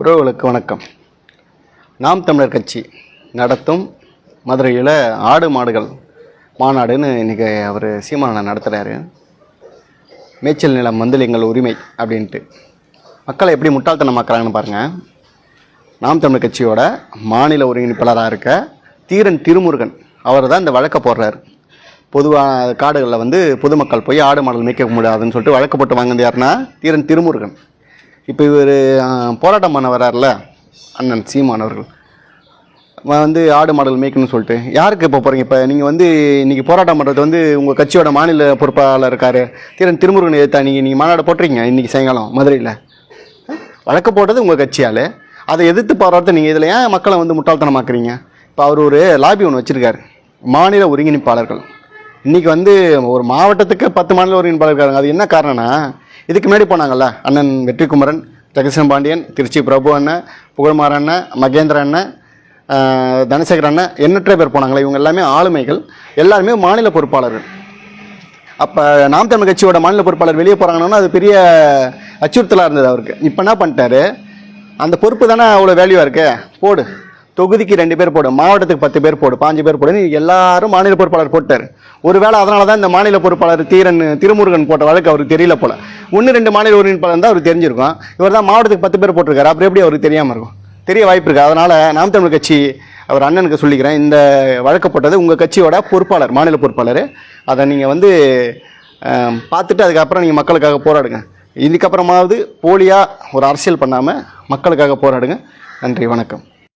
உறவுகளுக்கு வணக்கம். நாம் தமிழர் கட்சி நடத்தும் மதுரையில் ஆடு மாடுகள் மாநாடுன்னு இன்றைக்கி அவர் சீமானன் நடத்துகிறாரு மேய்ச்சல் நிலம் வந்து எங்கள் உரிமை அப்படின்ட்டு. மக்களை எப்படி முட்டாள்தனமாக்குறாங்கன்னு பாருங்கள் நாம் தமிழர் கட்சியோட மாநில ஒருங்கிணைப்பாளராக இருக்க தீரன் திருமுருகன் அவர் தான் இந்த வழக்கை போடுறாரு. பொதுவாக காடுகளில் வந்து பொதுமக்கள் போய் ஆடு மாடல் மேய்க்க முடியாதுன்னு சொல்லிட்டு வழக்கு போட்டு வாங்கினது யாருன்னா தீரன் திருமுருகன். இப்போ இவர் போராட்டம் பண்ண வர்றாருல அண்ணன் சீமான் அவர்கள். வந்து ஆடு மாடல் மேய்க்கணும்னு சொல்லிட்டு. யாருக்கு இப்போ போகிறீங்க இப்போ? நீங்கள் வந்து இன்றைக்கி போராட்டம் பண்ணுறது வந்து உங்கள் கட்சியோட மாநில பொறுப்பாளர் இருக்கார். தீரன் திருமுருகன் எதிர்த்தா நீங்கள் நீங்கள் மாநாடு போட்டிருக்கீங்க இன்றைக்கி சாயங்காலம் மதுரையில். வழக்கு போட்டது உங்கள் கட்சியால் அதை எதிர்த்து போராட்டத்தை நீங்கள் இதில் ஏன் மக்களை வந்து முட்டாள்தனமாக்குறீங்க? இப்போ அவர் ஒரு லாபி ஒன்று வச்சுருக்காரு. மாநில ஒருங்கிணைப்பாளர்கள். இன்றைக்கி வந்து ஒரு மாவட்டத்துக்கு பத்து மாநில ஒருங்கிணைப்பாளர் இருக்காங்க. அது என்ன காரணம்னா இதுக்கு முன்னாடி போனாங்கல்ல அண்ணன் வெற்றிக்குமரன் ஜெகசன் பாண்டியன் திருச்சி பிரபு அண்ணன் புகழ்மார் அண்ணன் மகேந்திர அண்ணன் தனசேகர் அண்ணன் எண்ணற்ற பேர் போனாங்களே இவங்க எல்லாமே ஆளுமைகள். எல்லாருமே மாநில பொறுப்பாளர்கள். அப்போ நாம் தமிழ் கட்சியோட மாநில பொறுப்பாளர் வெளியே போகிறாங்கன்னா அது பெரிய அச்சுறுத்தலாக இருந்தது அவருக்கு. இப்போ என்ன பண்ணிட்டாரு? அந்த பொறுப்பு தானே அவ்வளோ வேல்யூவாக இருக்கு? போடு. தொகுதிக்கு ரெண்டு பேர் போடு. மாவட்டத்துக்கு பத்து பேர் போடு. பாஞ்சு பேர் போடுன்னு எல்லாரும் மாநில பொறுப்பாளர் போட்டார். ஒருவேளை அதனால தான் இந்த மாநில பொறுப்பாளர் தீரன் திருமுருகன் போட்ட வழக்கு அவருக்கு தெரியல போல. ஒன்று ரெண்டு மாநில ஒருங்கிணைப்பாளர் தான் அவர் தெரிஞ்சிருக்கும். இவர் தான் மாவட்டத்துக்கு பத்து பேர் போட்டிருக்காரு. அப்புறம் எப்படி அவருக்கு தெரியாமல் இருக்கும்? தெரிய வாய்ப்பு இருக்குது அதனால் நாம் தமிழ் கட்சி அவர் அண்ணனுக்கு சொல்லிக்கிறேன். இந்த வழக்கு போட்டது உங்கள் கட்சியோட பொறுப்பாளர் மாநில பொறுப்பாளர். அதை நீங்கள் வந்து பார்த்துட்டு அதுக்கப்புறம் நீங்கள் மக்களுக்காக போராடுங்க. இதுக்கப்புறமாவது போலியாக ஒரு அரசியல் பண்ணாமல் மக்களுக்காக போராடுங்க. நன்றி வணக்கம்.